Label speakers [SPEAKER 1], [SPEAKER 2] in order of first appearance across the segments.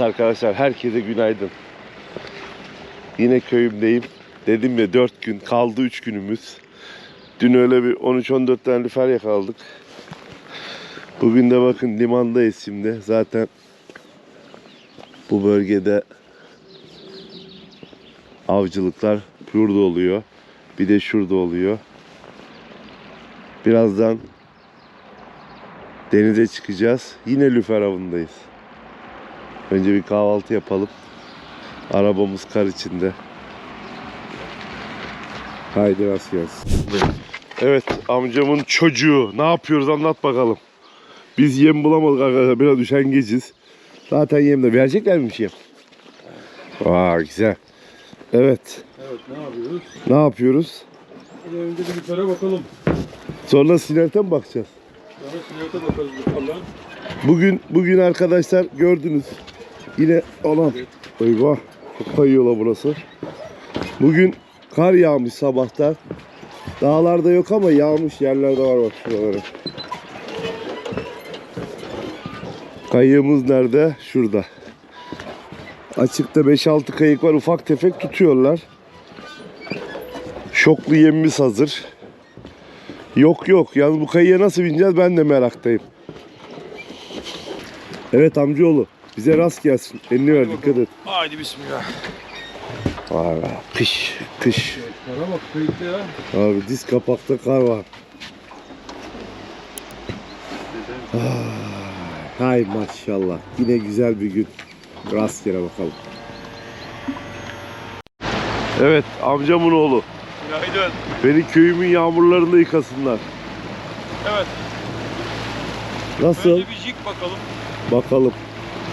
[SPEAKER 1] Evet arkadaşlar herkese günaydın. Yine köyümdeyim. Dedim ya 4 gün kaldı 3 günümüz. Dün öyle bir 13-14 tane lüfer yakaladık. Bugün de bakın limandayız şimdi. Zaten bu bölgede avcılıklar burada oluyor. Bir de şurada oluyor. Birazdan denize çıkacağız. Yine lüfer avındayız. Önce bir kahvaltı yapalım. Arabamız kar içinde. Haydi rast gelsin. Evet amcamın çocuğu. Ne yapıyoruz anlat bakalım. Biz yem bulamadık arkadaşlar. Biraz üşengeciz. Zaten yem de verecekler mi bir şey? Aa güzel. Evet.
[SPEAKER 2] Evet ne yapıyoruz?
[SPEAKER 1] Ne yapıyoruz?
[SPEAKER 2] Önce bir yukarı bakalım.
[SPEAKER 1] Sonra sinerte mi bakacağız?
[SPEAKER 2] Sonra sinirte bakarız yukarıdan.
[SPEAKER 1] Bugün bugün arkadaşlar gördünüz. Yine olan. Eyvah. Çok kayıyor la burası. Bugün kar yağmış sabahtan. Dağlarda yok ama yağmış yerlerde var bak şuralara. Kayığımız nerede? Şurada. Açıkta 5-6 kayık var. Ufak tefek tutuyorlar. Şoklu yemimiz hazır. Yok yok. Yalnız bu kayıya nasıl bineceğiz ben de meraktayım. Evet amcaoğlu. Bize rast gelsin. Elini ver dikkat et.
[SPEAKER 2] Haydi bismillah.
[SPEAKER 1] Vay be, kış kış.
[SPEAKER 2] Kara bak kayıtlı ya.
[SPEAKER 1] Abi diz kapakta kar var. Ah, Hay maşallah. Yine güzel bir gün. Rastgele bakalım. Evet amcamın oğlu.
[SPEAKER 2] Günaydın.
[SPEAKER 1] Beni köyümün yağmurlarında yıkasınlar.
[SPEAKER 2] Evet.
[SPEAKER 1] Nasıl?
[SPEAKER 2] Önce bir jig bakalım.
[SPEAKER 1] Bakalım.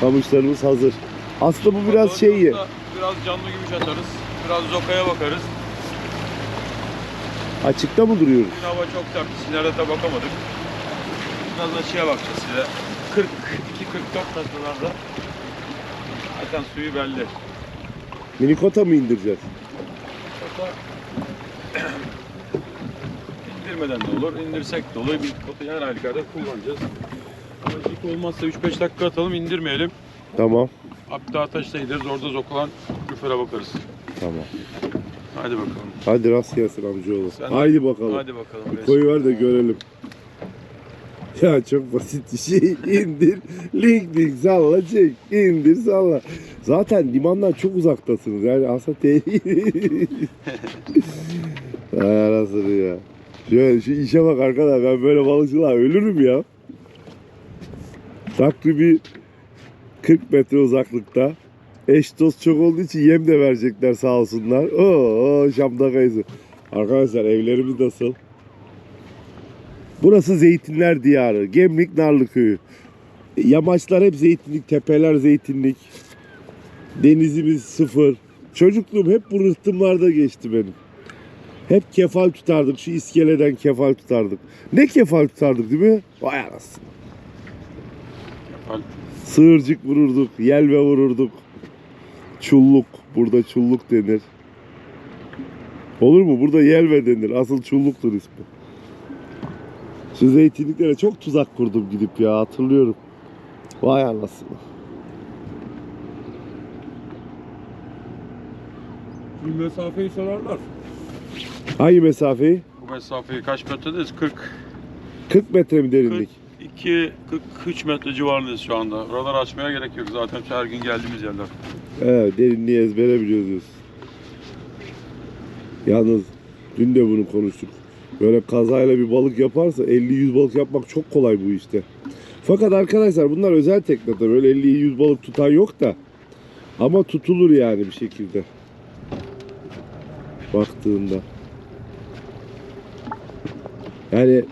[SPEAKER 1] Kamışlarımız hazır. Aslında bu biraz şey
[SPEAKER 2] sonra Biraz canlı gümüş atarız. Biraz zokaya bakarız.
[SPEAKER 1] açıkta mı duruyoruz?
[SPEAKER 2] Bugün hava çok sert. Sinirete bakamadık. Biraz şeye bakacağız size. 42-44 metrelerde. Zaten suyu belli.
[SPEAKER 1] Minikota mı indireceğiz?
[SPEAKER 2] Kota indirmeden de olur, indirsek de olur. Bir kotu her halükarda kullanacağız. Jig olmazsa 3-5 dakika atalım, indirmeyelim.
[SPEAKER 1] Tamam.
[SPEAKER 2] Hatta ateşte gideriz, orada zokulan küfere bakarız.
[SPEAKER 1] Tamam.
[SPEAKER 2] Hadi bakalım.
[SPEAKER 1] Hadi rast gelsin amcaoğlu.
[SPEAKER 2] Sen de-
[SPEAKER 1] Haydi bakalım.
[SPEAKER 2] Hadi bakalım.
[SPEAKER 1] Bir koyu ver de görelim. Ya çok basit bir şey. İndir, link link salla çek. İndir salla. Zaten limandan çok uzaktasınız. Yani aslında tehlikeli. Ay anasını ya. Şöyle şu işe bak arkadaş ben böyle balıkçılığa ölürüm ya. Takribi 40 metre uzaklıkta. Eş dost çok olduğu için yem de verecekler sağ olsunlar. Oo, Şam'da kayısı. Arkadaşlar evlerimiz nasıl? Burası zeytinler diyarı. Gemlik Narlı köyü. Yamaçlar hep zeytinlik, tepeler zeytinlik. Denizimiz sıfır. Çocukluğum hep bu rıhtımlarda geçti benim. Hep kefal tutardık. Şu iskeleden kefal tutardık. Ne kefal tutardık değil mi? Vay anasını. Sığırcık vururduk, yelve vururduk. Çulluk. Burada çulluk denir. Olur mu? Burada yelve denir. Asıl çulluktur ismi. Şu zeytinliklere çok tuzak kurdum gidip ya hatırlıyorum. Vay anasını.
[SPEAKER 2] Bu mesafeyi sorarlar.
[SPEAKER 1] Hangi mesafeyi?
[SPEAKER 2] Bu mesafeyi kaç metredeyiz? 40.
[SPEAKER 1] 40 metre mi derinlik?
[SPEAKER 2] 42, 43 metre civarındayız şu anda. Oraları açmaya gerek yok zaten her gün geldiğimiz yerler.
[SPEAKER 1] Evet derinliği ezbere biliyoruz. Yalnız dün de bunu konuştuk. Böyle kazayla bir balık yaparsa 50-100 balık yapmak çok kolay bu işte. Fakat arkadaşlar bunlar özel tekne tabii. Böyle 50-100 balık tutan yok da. Ama tutulur yani bir şekilde. Baktığında. Yani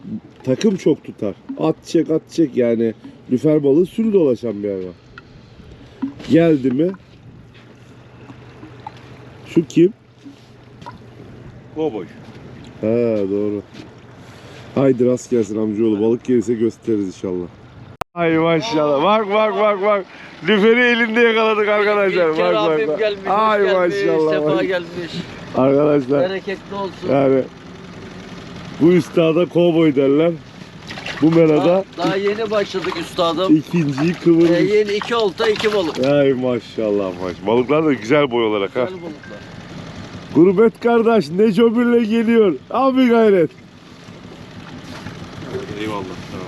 [SPEAKER 1] takım çok tutar. At çek at çek yani. Lüfer balığı sürü dolaşan bir hayvan. Geldi mi şu kim?
[SPEAKER 2] Cowboy.
[SPEAKER 1] Ha doğru. Haydi rast gelsin amcaoğlu. Balık gelirse gösteririz inşallah. Ay maşallah. Bak bak bak bak. Lüferi elinde yakaladık arkadaşlar. Bak bak bak.
[SPEAKER 3] gelmiş,
[SPEAKER 1] Ay
[SPEAKER 3] gelmiş,
[SPEAKER 1] maşallah.
[SPEAKER 3] sefa gelmiş.
[SPEAKER 1] Arkadaşlar
[SPEAKER 3] Bereketli olsun.
[SPEAKER 1] yani bu üstada kovboy derler. Bu merada
[SPEAKER 3] Daha, daha yeni başladık üstadım.
[SPEAKER 1] ikinciyi
[SPEAKER 3] Ee,
[SPEAKER 1] kıvırmış.
[SPEAKER 3] yeni iki olta iki balık.
[SPEAKER 1] Ay maşallah maşallah. Balıklar da güzel boy olarak ha.
[SPEAKER 3] Güzel balıklar.
[SPEAKER 1] Gurbet kardeş Neco Birle geliyor. Abi gayret.
[SPEAKER 2] Eyvallah. Tamam.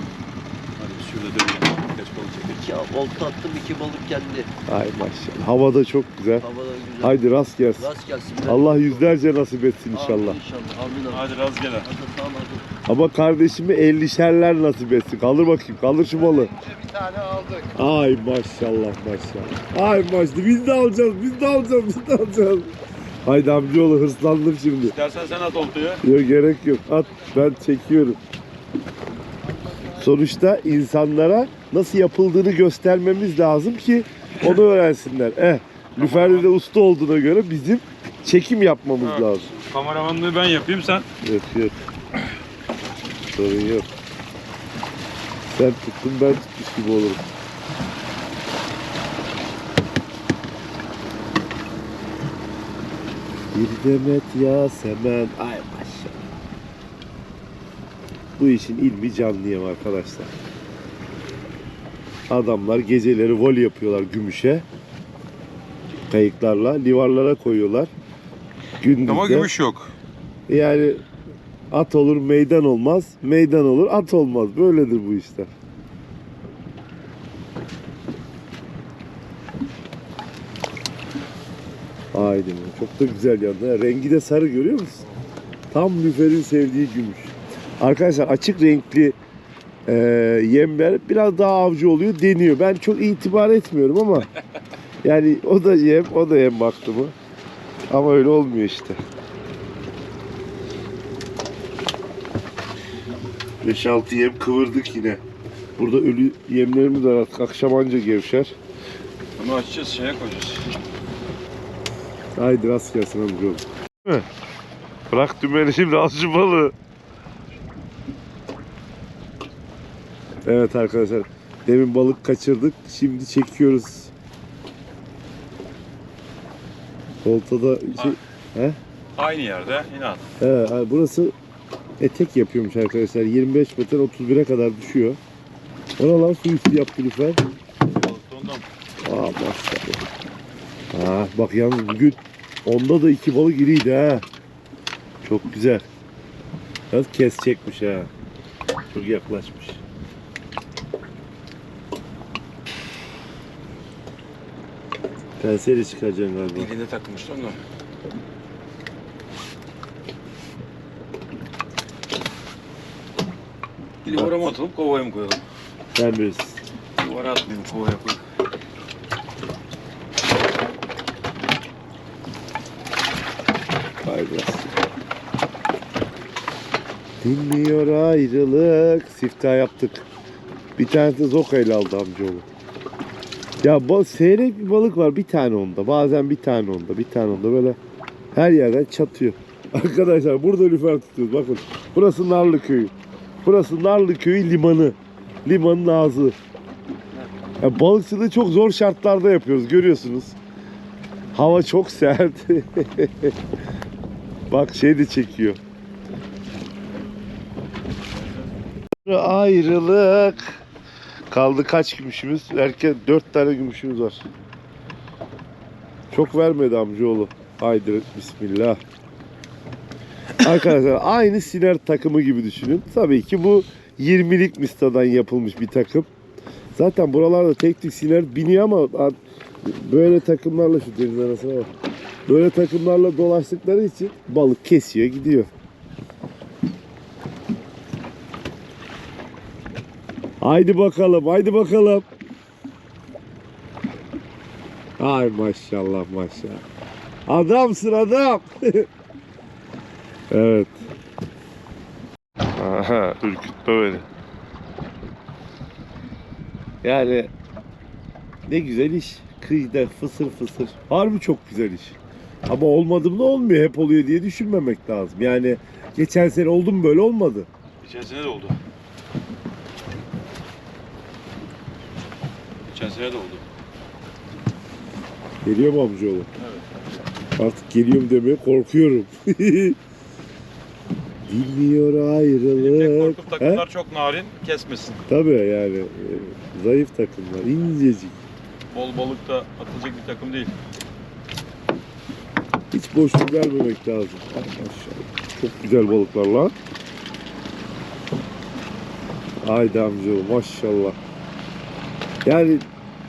[SPEAKER 2] Hadi şurada dönelim.
[SPEAKER 3] İki olta attım iki balık geldi.
[SPEAKER 1] Ay maşallah. Hava da çok güzel.
[SPEAKER 3] Havada güzel.
[SPEAKER 1] Haydi rast gelsin.
[SPEAKER 3] Rast gelsin.
[SPEAKER 1] Allah yüzlerce nasip etsin
[SPEAKER 3] Amin
[SPEAKER 1] inşallah.
[SPEAKER 3] inşallah. Amin abi.
[SPEAKER 2] Hadi rastgele.
[SPEAKER 3] Hadi tamam hadi.
[SPEAKER 1] Ama kardeşime ellişerler nasip etsin. Kaldır bakayım. Kaldır şu balı.
[SPEAKER 4] Bir tane aldık.
[SPEAKER 1] Ay maşallah maşallah. Ay maşallah. Biz de alacağız. Biz de alacağız. Biz de alacağız. Haydi amcaoğlu hırslandım şimdi.
[SPEAKER 2] İstersen sen at oltayı.
[SPEAKER 1] Yok gerek yok. At ben çekiyorum. Sonuçta insanlara nasıl yapıldığını göstermemiz lazım ki onu öğrensinler. Eh, Lüfer'de de usta olduğuna göre bizim çekim yapmamız
[SPEAKER 2] Evet.
[SPEAKER 1] lazım.
[SPEAKER 2] Kameramanlığı ben yapayım sen.
[SPEAKER 1] Yok yok. Sorun yok. Sen tuttun ben tutmuş gibi olurum. Bir demet yasemen. Ay. Bu işin ilmi canlıyım arkadaşlar. Adamlar geceleri vol yapıyorlar gümüşe. Kayıklarla livarlara koyuyorlar. Gündüz
[SPEAKER 2] Ama gümüş yok.
[SPEAKER 1] yani at olur meydan olmaz, meydan olur at olmaz. Böyledir bu işler. Haydi çok da güzel yandı. Rengi de sarı görüyor musun? Tam lüferin sevdiği gümüş. Arkadaşlar açık renkli e, yemler biraz daha avcı oluyor deniyor. Ben çok itibar etmiyorum ama yani o da yem, o da yem baktı mı. Ama öyle olmuyor işte. 5-6 yem kıvırdık yine. Burada ölü yemlerimiz var artık akşam anca gevşer.
[SPEAKER 2] Bunu açacağız şeye koyacağız.
[SPEAKER 1] Haydi rast gelsin amcaoğlu. Değil mi? Bırak dümeni şimdi şu balığı. Evet arkadaşlar. Demin balık kaçırdık. Şimdi çekiyoruz. Oltada şey... He?
[SPEAKER 2] Aynı yerde inan.
[SPEAKER 1] Ha, burası etek yapıyormuş arkadaşlar. 25 metre 31'e kadar düşüyor. Ona lan su üstü yaptı lütfen. Aa maşallah. Ha, bak yalnız bugün onda da iki balık iriydi ha. Çok güzel. Biraz kes çekmiş ha. Çok yaklaşmış. Penseyle çıkaracaksın galiba.
[SPEAKER 2] dilinde takılmıştı ondan. Livara mı atalım kovaya mı koyalım?
[SPEAKER 1] Sen bilirsin.
[SPEAKER 2] Livara atmayalım kovaya koyalım.
[SPEAKER 1] Vay biraz. Dinmiyor ayrılık. Siftah yaptık. Bir tanesi Zoka ile aldı amcaoğlu. Ya bu seyrek bir balık var bir tane onda. Bazen bir tane onda, bir tane onda böyle her yerden çatıyor. Arkadaşlar burada lüfer tutuyoruz. Bakın burası Narlı Köyü. Burası Narlı Köyü limanı. Limanın ağzı. Ya balıkçılığı çok zor şartlarda yapıyoruz görüyorsunuz. Hava çok sert. Bak şey de çekiyor. Ayrılık. Kaldı kaç gümüşümüz? Erken dört tane gümüşümüz var. Çok vermedi amcaoğlu. Haydi bismillah. Arkadaşlar aynı Siner takımı gibi düşünün. Tabii ki bu 20'lik mistadan yapılmış bir takım. Zaten buralarda tek tek Siner biniyor ama böyle takımlarla şu deniz arasına bak. Böyle takımlarla dolaştıkları için balık kesiyor gidiyor. Haydi bakalım, haydi bakalım. Ay maşallah maşallah. Adamsın adam. evet. Aha, ürkütme beni. Yani ne güzel iş. Kıyıda fısır fısır. Harbi çok güzel iş. Ama olmadı mı olmuyor. Hep oluyor diye düşünmemek lazım. Yani geçen sene oldu mu böyle olmadı.
[SPEAKER 2] Geçen sene de oldu. Geçen sene de oldu.
[SPEAKER 1] Geliyor mu amcaoğlu? Artık geliyorum demeye korkuyorum.
[SPEAKER 2] Tek
[SPEAKER 1] ayrılık.
[SPEAKER 2] korkum
[SPEAKER 1] He?
[SPEAKER 2] takımlar çok narin kesmesin.
[SPEAKER 1] Tabii yani e, zayıf takımlar, incecik.
[SPEAKER 2] Bol balıkta atılacak bir takım değil.
[SPEAKER 1] Hiç boşluk vermemek lazım. Ay maşallah. Çok güzel balıklar lan. Haydi amcaoğlu maşallah. Yani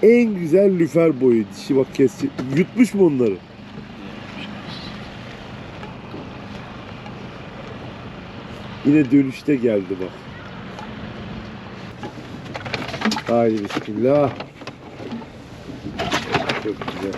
[SPEAKER 1] en güzel lüfer boyu. Dişi bak kesecek. Yutmuş mu onları? Yine dönüşte geldi bak. Haydi bismillah. Çok güzel.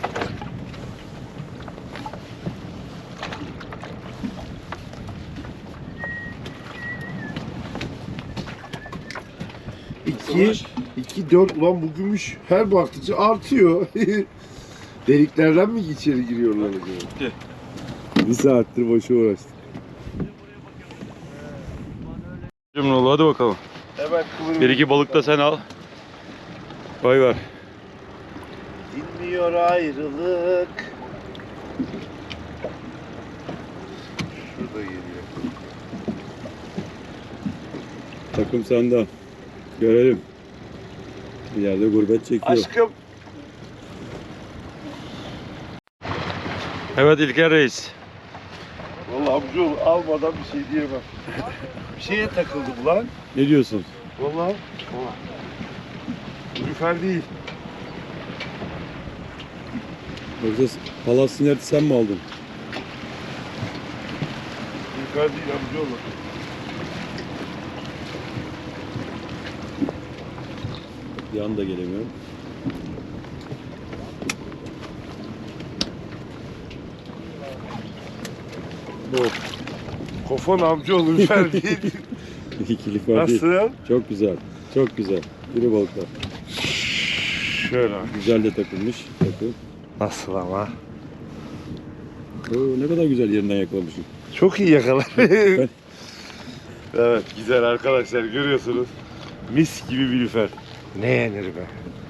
[SPEAKER 1] İki, iki, dört. Ulan bu gümüş her baktıkça artıyor. Deliklerden mi içeri giriyorlar acaba?
[SPEAKER 2] Gitti.
[SPEAKER 1] Bir saattir boşa uğraştık.
[SPEAKER 2] Cumhurlu hadi bakalım.
[SPEAKER 1] Hemen kıvırım.
[SPEAKER 2] Bir iki balık da sen al. Koy ver.
[SPEAKER 1] Dinmiyor ayrılık. Şurada geliyor.
[SPEAKER 2] Takım sende. Görelim. Bir yerde gurbet çekiyor.
[SPEAKER 1] Aşkım.
[SPEAKER 2] Evet İlker Reis.
[SPEAKER 1] Vallahi amcaoğlu almadan bir şey diyemem. bir şeye takıldım lan.
[SPEAKER 2] Ne diyorsun?
[SPEAKER 1] Vallahi. Bu lüfer değil.
[SPEAKER 2] Yoksa palas sinerti sen mi aldın?
[SPEAKER 1] Lüfer değil amcaoğlu.
[SPEAKER 2] Yan da gelemiyorum.
[SPEAKER 1] Bu. Kofan amcaoğlu lüfer değil.
[SPEAKER 2] İkili var değil.
[SPEAKER 1] Nasıl?
[SPEAKER 2] Çok güzel. Çok güzel. Yürü balıklar.
[SPEAKER 1] Şöyle.
[SPEAKER 2] Güzel de takılmış. Takım.
[SPEAKER 1] Nasıl ama?
[SPEAKER 2] Oo, ne kadar güzel yerinden yakalamışım.
[SPEAKER 1] Çok iyi yakalar. evet güzel arkadaşlar görüyorsunuz. Mis gibi bir lüfer. Ne yenir be?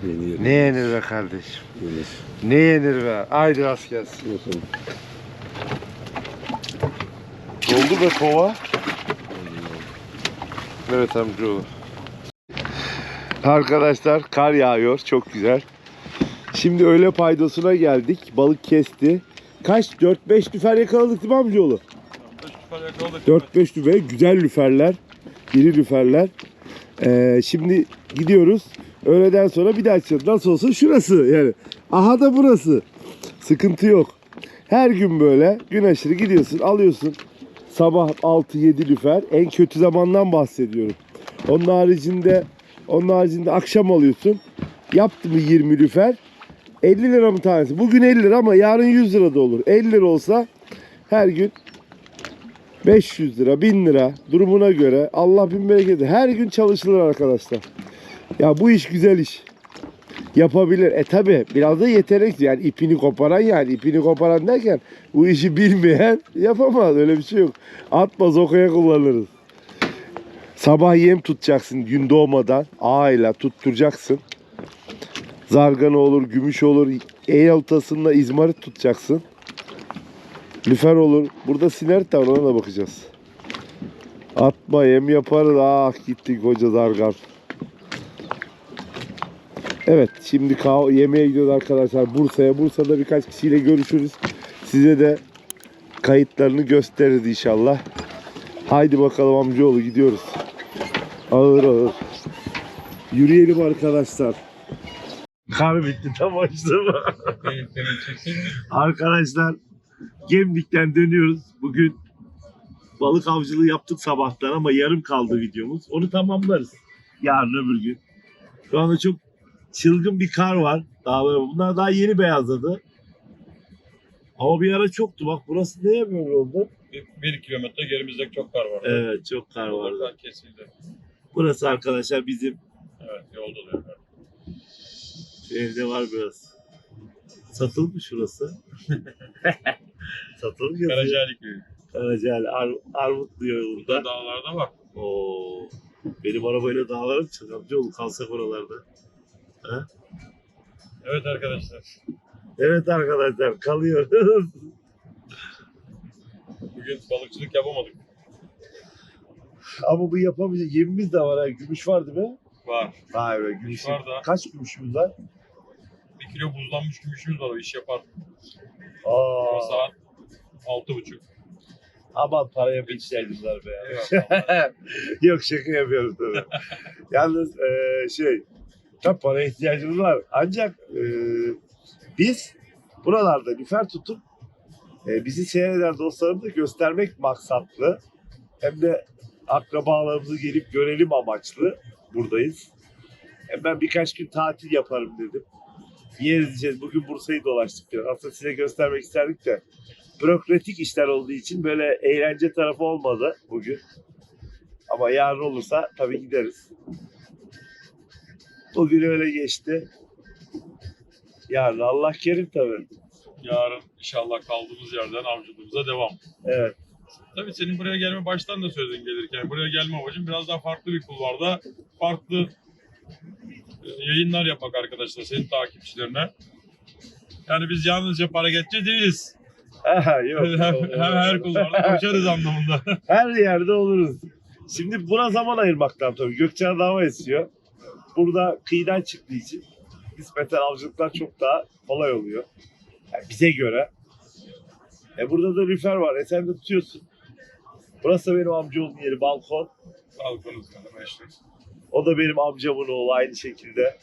[SPEAKER 2] Yeni yeri.
[SPEAKER 1] Ne yenir be kardeşim?
[SPEAKER 2] Yeni.
[SPEAKER 1] Ne yenir be? Haydi rast gelsin.
[SPEAKER 2] Bakalım.
[SPEAKER 1] Doldu be kova. Evet amcaoğlu. Arkadaşlar kar yağıyor. Çok güzel. Şimdi öğle paydosuna geldik. Balık kesti. Kaç? 4-5 lüfer yakaladık değil mi amcaoğlu? 4-5 lüfer. Güzel lüferler. İri lüferler. Ee, şimdi gidiyoruz. Öğleden sonra bir daha açacağız. Nasıl olsa şurası yani. Aha da burası. Sıkıntı yok. Her gün böyle gün aşırı gidiyorsun alıyorsun. Sabah 6-7 lüfer. En kötü zamandan bahsediyorum. Onun haricinde onun haricinde akşam alıyorsun. Yaptı mı 20 lüfer? 50 lira mı tanesi? Bugün 50 lira ama yarın 100 lira da olur. 50 lira olsa her gün 500 lira, 1000 lira durumuna göre Allah bin bereket. Her gün çalışılır arkadaşlar. Ya bu iş güzel iş. Yapabilir. E tabi biraz da yetenek yani ipini koparan yani ipini koparan derken bu işi bilmeyen yapamaz öyle bir şey yok. Atma zokaya kullanırız. Sabah yem tutacaksın gün doğmadan ağıyla tutturacaksın. Zargana olur, gümüş olur, el oltasında izmarit tutacaksın. Lüfer olur. Burada sinert de var ona da bakacağız. Atma yem yaparız. Ah gitti koca zargar. Evet şimdi yemeğe gidiyoruz arkadaşlar Bursa'ya. Bursa'da birkaç kişiyle görüşürüz. Size de kayıtlarını gösteririz inşallah. Haydi bakalım amcaoğlu gidiyoruz. Ağır ağır. Yürüyelim arkadaşlar. Kar bitti tam başlama. Arkadaşlar Gemlik'ten dönüyoruz. Bugün balık avcılığı yaptık sabahtan ama yarım kaldı videomuz. Onu tamamlarız. Yarın öbür gün. Şu anda çok çılgın bir kar var. Dağlara. Bunlar daha yeni beyazladı. Ama bir ara çoktu. Bak burası neye böyle oldu?
[SPEAKER 2] Bir, bir kilometre gerimizde çok kar var.
[SPEAKER 1] Evet çok kar vardı.
[SPEAKER 2] Oradan kesildi.
[SPEAKER 1] Burası arkadaşlar bizim
[SPEAKER 2] Evet yolda.
[SPEAKER 1] Şu evde var biraz. Satılmış şurası. Satılmış yazıyor.
[SPEAKER 2] Karacaalik köyü.
[SPEAKER 1] Karacaali, Ar Armutlu yolunda.
[SPEAKER 2] Burada dağlarda var.
[SPEAKER 1] Oo. Benim arabayla dağlara mı çıkacak? Amcaoğlu kalsak oralarda.
[SPEAKER 2] Evet arkadaşlar.
[SPEAKER 1] Evet arkadaşlar kalıyoruz.
[SPEAKER 2] Bugün balıkçılık yapamadık.
[SPEAKER 1] Ama bu yapamayacak yemimiz de var. Ha. Gümüş var değil mi?
[SPEAKER 2] Var.
[SPEAKER 1] Vay be gümüş.
[SPEAKER 2] Var da.
[SPEAKER 1] Kaç gümüşümüz var?
[SPEAKER 2] Bir kilo buzlanmış gümüşümüz var o iş yapar.
[SPEAKER 1] Aa,
[SPEAKER 2] Saat altı buçuk.
[SPEAKER 1] aman paraya var be. Yok şaka yapıyorum tabii. Yalnız eee, şey, tabii paraya ihtiyacımız var. Ancak eee, biz buralarda lüfer tutup eee, bizi seyreden dostlarımıza göstermek maksatlı hem de akrabalarımızı gelip görelim amaçlı buradayız. Hem ben birkaç gün tatil yaparım dedim. Yeriz diyeceğiz. Bugün Bursa'yı dolaştık biraz. Aslında size göstermek isterdik de bürokratik işler olduğu için böyle eğlence tarafı olmadı bugün. Ama yarın olursa tabii gideriz. Bugün öyle geçti. Yarın Allah kerim tabii.
[SPEAKER 2] Yarın inşallah kaldığımız yerden avcılığımıza devam.
[SPEAKER 1] Evet.
[SPEAKER 2] Tabii senin buraya gelme baştan da söyledin gelirken. Buraya gelme amacım biraz daha farklı bir kulvarda farklı yayınlar yapmak arkadaşlar senin takipçilerine. Yani biz yalnızca para geçici değiliz.
[SPEAKER 1] Aha, yok.
[SPEAKER 2] Hem, hem her kulvarda koşarız anlamında.
[SPEAKER 1] Her yerde oluruz. Şimdi buna zaman ayırmaktan tabii. Gökçeada hava esiyor. Burada kıyıdan çıktığı için nispeten avcılıklar çok daha kolay oluyor. Yani bize göre. E burada da lüfer var. E sen de tutuyorsun. Burası da benim amcamın yeri. Balkon.
[SPEAKER 2] Balkonumuzda meşhur.
[SPEAKER 1] O da benim amcamın oğlu aynı şekilde.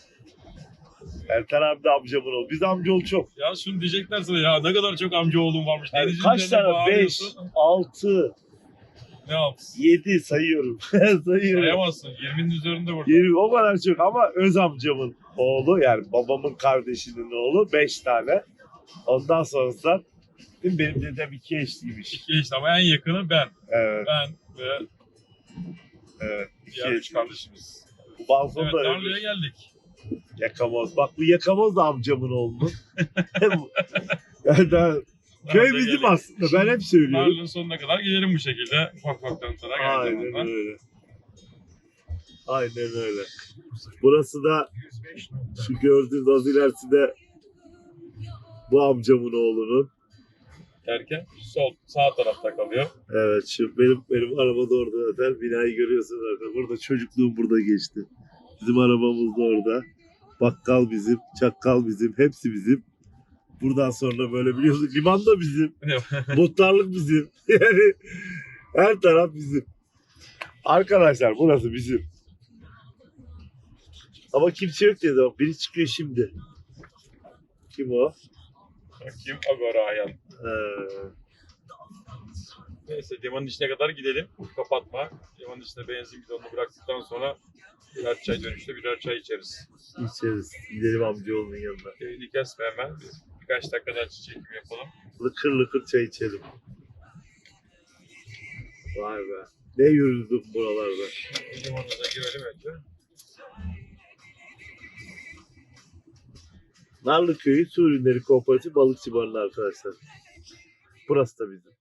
[SPEAKER 1] Ertan abi de amcamın oğlu. Biz amcaoğlu çok.
[SPEAKER 2] Ya şunu diyecekler sana ya ne kadar çok amca oğlum varmış.
[SPEAKER 1] Yani
[SPEAKER 2] Denizin
[SPEAKER 1] kaç tane? 5,
[SPEAKER 2] bağırıyorsun.
[SPEAKER 1] 6,
[SPEAKER 2] Ne yapsın?
[SPEAKER 1] 7 sayıyorum. sayıyorum.
[SPEAKER 2] Sayamazsın. 20'nin üzerinde burada.
[SPEAKER 1] 20, o kadar çok ama öz amcamın oğlu yani babamın kardeşinin oğlu 5 tane. Ondan sonrası değil mi? benim dedem iki eşliymiş.
[SPEAKER 2] İki işte ama en yakını ben.
[SPEAKER 1] Evet,
[SPEAKER 2] Ben ve
[SPEAKER 1] evet. eşli.
[SPEAKER 2] kardeşimiz.
[SPEAKER 1] Bu
[SPEAKER 2] Evet
[SPEAKER 1] balkonda
[SPEAKER 2] Narlı'ya
[SPEAKER 1] öyle.
[SPEAKER 2] geldik.
[SPEAKER 1] Yakamoz. Bak bu Yakamoz da amcamın oğlu. yani daha, köy
[SPEAKER 2] Narlı'ya
[SPEAKER 1] bizim
[SPEAKER 2] geldik.
[SPEAKER 1] aslında. Ben hep söylüyorum.
[SPEAKER 2] Narlı'nın sonuna kadar gidelim bu şekilde. Ufak ufak tanıtarak. her
[SPEAKER 1] Aynen
[SPEAKER 2] zamandan.
[SPEAKER 1] öyle. Aynen öyle. Burası da şu gördüğünüz az ilerisinde bu amcamın oğlunun.
[SPEAKER 2] Derken sol sağ tarafta kalıyor.
[SPEAKER 1] Evet şu benim benim araba da orada zaten binayı görüyorsunuz zaten. Burada çocukluğum burada geçti. Bizim arabamız da orada. Bakkal bizim, çakkal bizim, hepsi bizim. Buradan sonra böyle biliyorsun liman da bizim. Muhtarlık bizim. Yani her taraf bizim. Arkadaşlar burası bizim. Ama kimse yok dedi. Biri çıkıyor şimdi. Kim o?
[SPEAKER 2] Bakayım Agora Ayhan.
[SPEAKER 1] Ee,
[SPEAKER 2] Neyse limanın içine kadar gidelim. Kapatma. Limanın içine benzin bidonunu bıraktıktan sonra birer çay dönüşte birer çay içeriz.
[SPEAKER 1] içeriz. Gidelim amcaoğlunun yanına.
[SPEAKER 2] Yayını kesme hemen. Biz birkaç dakika daha çekim yapalım.
[SPEAKER 1] Lıkır lıkır çay içelim. Vay be. Ne yürüdük buralarda.
[SPEAKER 2] Limanına girelim önce.
[SPEAKER 1] Narlı Köyü Su Ürünleri Kooperatif Balıkçı Barınağı arkadaşlar. Burası da bizim.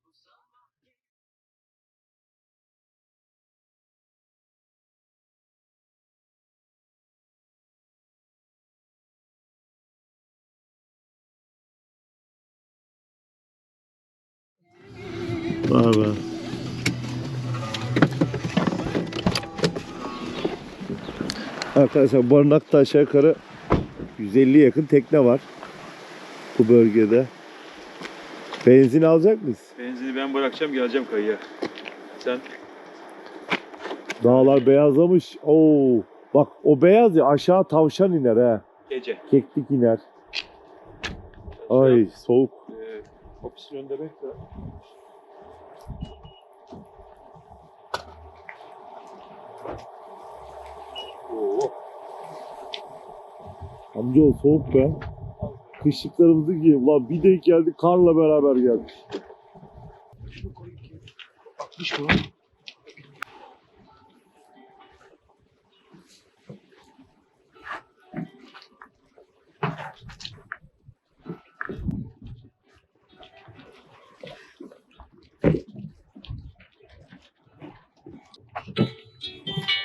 [SPEAKER 1] Vay be. Arkadaşlar barınakta aşağı yukarı 150 yakın tekne var bu bölgede. Benzin alacak mıyız?
[SPEAKER 2] Benzini ben bırakacağım geleceğim kayıya. Sen
[SPEAKER 1] Dağlar beyazlamış. Oo. Bak o beyaz ya aşağı tavşan iner ha.
[SPEAKER 2] gece.
[SPEAKER 1] Keklik iner. Ay soğuk.
[SPEAKER 2] Ee, opsiyon demek de. Oo.
[SPEAKER 1] Amca o soğuk be. Kışlıklarımızı giyelim. Ulan bir denk geldi karla beraber geldik.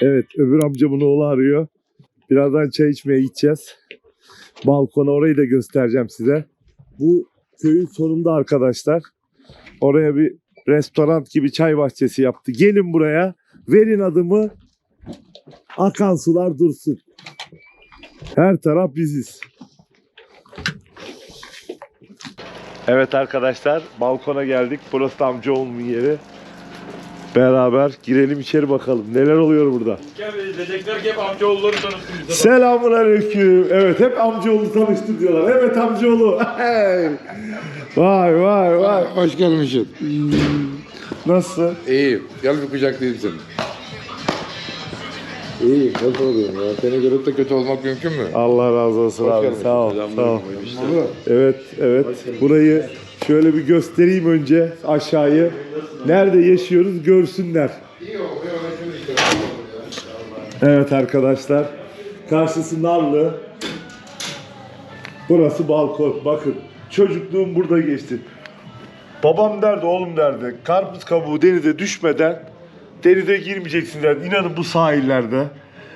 [SPEAKER 1] Evet öbür amcamın oğlu arıyor. Birazdan çay içmeye gideceğiz. Balkona orayı da göstereceğim size. Bu köyün sonunda arkadaşlar. Oraya bir restoran gibi çay bahçesi yaptı. Gelin buraya. Verin adımı. Akan sular dursun. Her taraf biziz. Evet arkadaşlar balkona geldik. Burası amcaoğlumun yeri. Beraber girelim içeri bakalım. Neler oluyor burada?
[SPEAKER 2] Hep amcaoğulları tanıttın bize.
[SPEAKER 1] Selamun aleyküm. Evet hep amcaoğlu tanıştı diyorlar. Evet amcaoğlu. Hey. Vay vay vay.
[SPEAKER 4] Hoş gelmişsin.
[SPEAKER 1] Nasıl?
[SPEAKER 4] İyi. Gel bir kucaklayayım seni. İyi. Nasıl oluyor ya? Seni görüp de kötü olmak mümkün mü?
[SPEAKER 1] Allah razı olsun
[SPEAKER 4] Hoş
[SPEAKER 1] abi. Sağ ol. Sağ ol. Evet, evet. Burayı şöyle bir göstereyim önce aşağıyı. Nerede yaşıyoruz görsünler. Evet arkadaşlar. Karşısı Narlı. Burası balkon. Bakın. Çocukluğum burada geçti. Babam derdi, oğlum derdi. Karpuz kabuğu denize düşmeden denize girmeyeceksin derdi. İnanın bu sahillerde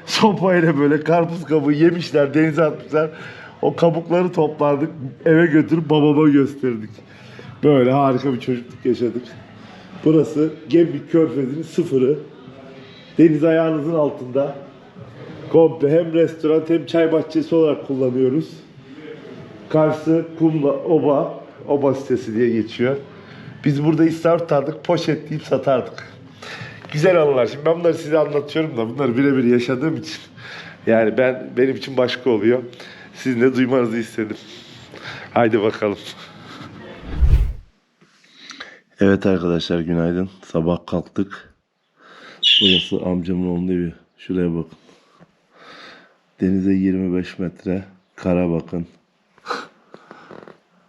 [SPEAKER 1] sopayla böyle karpuz kabuğu yemişler, denize atmışlar. O kabukları toplardık, eve götürüp babama gösterdik. Böyle harika bir çocukluk yaşadık. Burası Gemlik Körfezi'nin sıfırı. Deniz ayağınızın altında. Komple hem restoran hem çay bahçesi olarak kullanıyoruz. Karşı Kumla Oba, Oba sitesi diye geçiyor. Biz burada ister tutardık, poşetleyip satardık. Güzel anılar. Şimdi ben bunları size anlatıyorum da bunları birebir yaşadığım için. Yani ben benim için başka oluyor. Sizin de duymanızı istedim. Haydi bakalım. Evet arkadaşlar günaydın. Sabah kalktık. Burası amcamın onun evi. Şuraya bakın. Denize 25 metre. Kara bakın.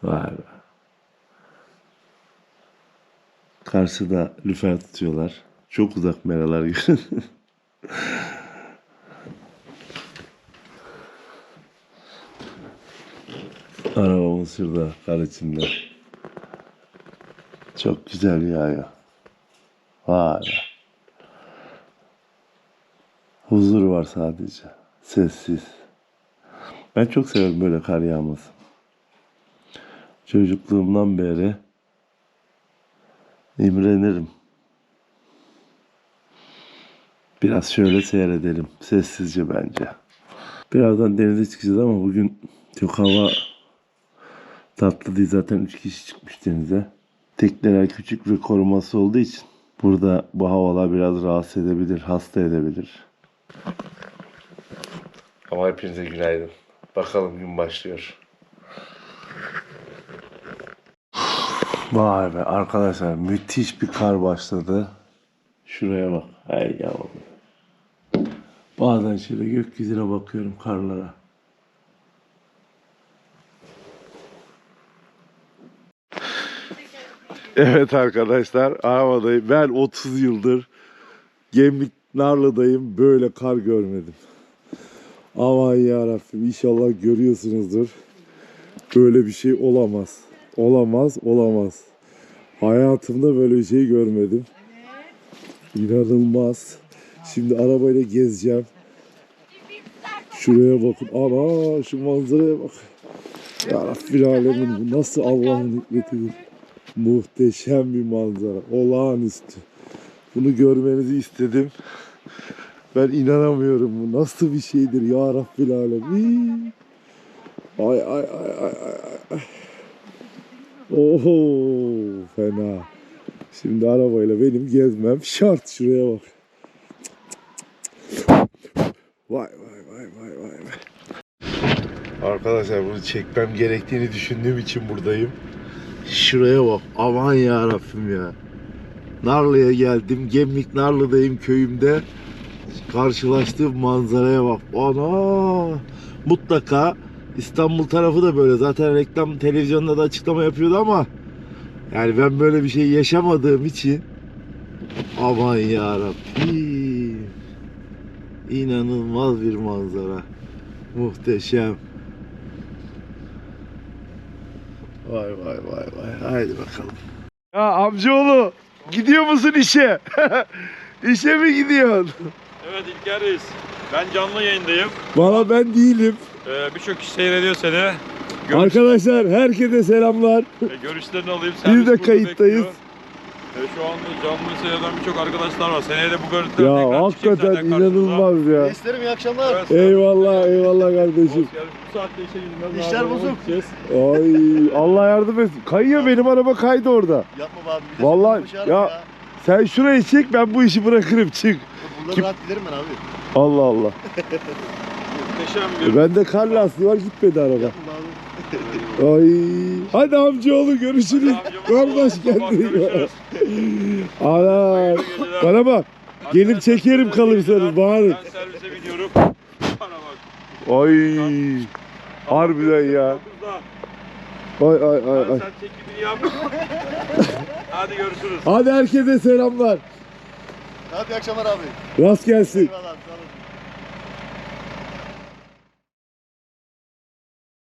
[SPEAKER 1] Vay be. Karşıda lüfer tutuyorlar. Çok uzak meralar görün. Arabamız şurada kar içinde. Çok güzel yağıyor. Vay be. Huzur var sadece. Sessiz. Ben çok severim böyle kar yağması. Çocukluğumdan beri imrenirim. Biraz şöyle seyredelim. Sessizce bence. Birazdan denize çıkacağız ama bugün çok hava tatlı değil. Zaten 3 kişi çıkmış denize. Tekneler küçük ve koruması olduğu için burada bu havalar biraz rahatsız edebilir, hasta edebilir. Ama hepinize günaydın. Bakalım gün başlıyor. Vay be arkadaşlar müthiş bir kar başladı. Şuraya bak. Hay yavrum. Bazen şöyle gökyüzüne bakıyorum karlara. Evet arkadaşlar havadayım. Ben 30 yıldır Gemlik Narlı'dayım. Böyle kar görmedim. Aman yarabbim inşallah görüyorsunuzdur. Böyle bir şey olamaz. Olamaz, olamaz. Hayatımda böyle bir şey görmedim. İnanılmaz. Şimdi arabayla gezeceğim. Şuraya bakın. Ana şu manzaraya bak. Ya Rabbil Alemin bu nasıl Allah'ın hikmetidir. Muhteşem bir manzara. Olağanüstü. Bunu görmenizi istedim. Ben inanamıyorum. Bu nasıl bir şeydir ya Rabbil Alemin. Ay ay ay ay ay ay. Oho fena. Şimdi arabayla benim gezmem şart. Şuraya bak. Vay vay vay vay vay. Arkadaşlar bunu çekmem gerektiğini düşündüğüm için buradayım. Şuraya bak. Aman ya Rabbim ya. Narlı'ya geldim. Gemlik Narlı'dayım köyümde. Karşılaştığım manzaraya bak. Ana! Mutlaka İstanbul tarafı da böyle. Zaten reklam televizyonda da açıklama yapıyordu ama yani ben böyle bir şey yaşamadığım için aman ya Rabbim. İnanılmaz bir manzara. Muhteşem. Vay vay vay vay. Haydi bakalım. Ya amcaoğlu gidiyor musun işe? işe mi gidiyorsun?
[SPEAKER 2] Evet İlker Reis. Ben canlı yayındayım.
[SPEAKER 1] Valla ben değilim.
[SPEAKER 2] Ee, Birçok kişi seyrediyor seni. Görüş,
[SPEAKER 1] Arkadaşlar herkese selamlar.
[SPEAKER 2] e, görüşlerini alayım.
[SPEAKER 1] Biz
[SPEAKER 2] Servis
[SPEAKER 1] de
[SPEAKER 2] burada
[SPEAKER 1] kayıttayız.
[SPEAKER 2] bekliyor. E, şu anda canlı seyreden birçok arkadaşlar var. Seneye de bu görüntüler
[SPEAKER 1] Ya
[SPEAKER 2] tekrar çıkacak
[SPEAKER 1] hakikaten
[SPEAKER 2] zaten karşımıza.
[SPEAKER 1] inanılmaz ya.
[SPEAKER 3] İsterim iyi akşamlar.
[SPEAKER 2] Evet.
[SPEAKER 1] Eyvallah eyvallah
[SPEAKER 2] Hoş
[SPEAKER 1] kardeşim.
[SPEAKER 2] geldin. Bu saatte işe gidilmez.
[SPEAKER 3] İşler
[SPEAKER 2] Abi,
[SPEAKER 3] bozuk.
[SPEAKER 1] Ay Allah yardım etsin. Kayıyor benim araba kaydı orada.
[SPEAKER 3] Yapma be abi. bir de
[SPEAKER 1] Vallahi
[SPEAKER 3] başardım
[SPEAKER 1] ya- Sen şurayı çek ben bu işi bırakırım çık.
[SPEAKER 3] Burada
[SPEAKER 1] Kim-
[SPEAKER 3] rahat giderim ben abi.
[SPEAKER 1] Allah Allah.
[SPEAKER 2] Muhteşem bir
[SPEAKER 1] E bende kar lastiği var gitmedi araba.
[SPEAKER 3] Yapma be abi.
[SPEAKER 1] Ay. Hadi amcaoğlu görüşürüz. Kardeş kendine. Ana. Bana bak. Gelir
[SPEAKER 2] Arkadaşlar,
[SPEAKER 1] çekerim kalırsanız, bağırın.
[SPEAKER 2] Ben servise biniyorum. Bana bak.
[SPEAKER 1] Ay. Harbiden ya. Ay ay ay ay.
[SPEAKER 2] Sen çekimini yap. Hadi görüşürüz.
[SPEAKER 1] Hadi herkese selamlar.
[SPEAKER 3] Hadi iyi akşamlar abi.
[SPEAKER 1] Rast gelsin.
[SPEAKER 3] Eyvallah.